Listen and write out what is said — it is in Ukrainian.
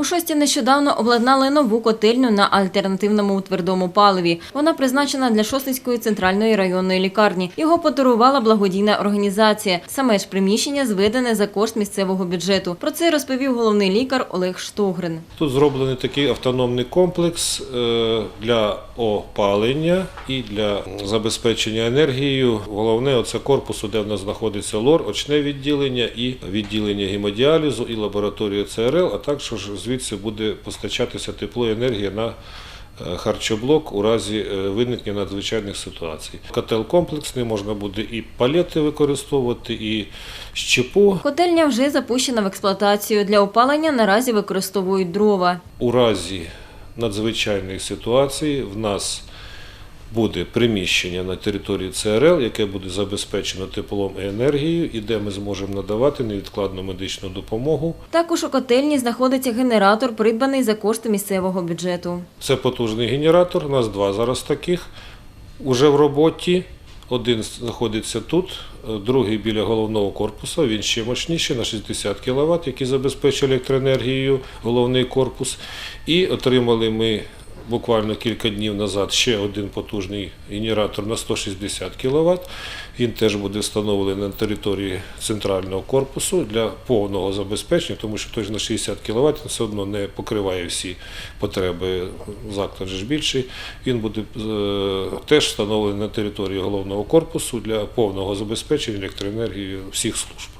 У шості нещодавно обладнали нову котельню на альтернативному твердому паливі. Вона призначена для Шостинської центральної районної лікарні. Його подарувала благодійна організація. Саме ж приміщення зведене за кошт місцевого бюджету. Про це розповів головний лікар Олег Штогрин. Тут зроблений такий автономний комплекс е, для опалення і для забезпечення енергією. Головне оце корпусу, де в нас знаходиться лор, очне відділення і відділення гемодіалізу і лабораторія ЦРЛ, а також звідси буде постачатися тепло і енергія на е, харчоблок у разі е, виникнення надзвичайних ситуацій. Котел комплексний, можна буде і палети використовувати, і щепу. Котельня вже запущена в експлуатацію. Для опалення наразі використовують дрова. У разі надзвичайної ситуації в нас буде приміщення на території ЦРЛ, яке буде забезпечено теплом і енергією, і де ми зможемо надавати невідкладну медичну допомогу. Також у котельні знаходиться генератор, придбаний за кошти місцевого бюджету. Це потужний генератор. У нас два зараз таких уже в роботі. Один знаходиться тут, другий біля головного корпусу. Він ще мощніший на 60 кВт, який забезпечує електроенергією головний корпус. І отримали ми буквально кілька днів назад ще один потужний генератор на 160 кВт. Він теж буде встановлений на території центрального корпусу для повного забезпечення, тому що той на 60 кВт він все одно не покриває всі потреби. Заклад ж більший. Він буде е, теж встановлений на території головного корпусу для повного забезпечення електроенергією всіх служб.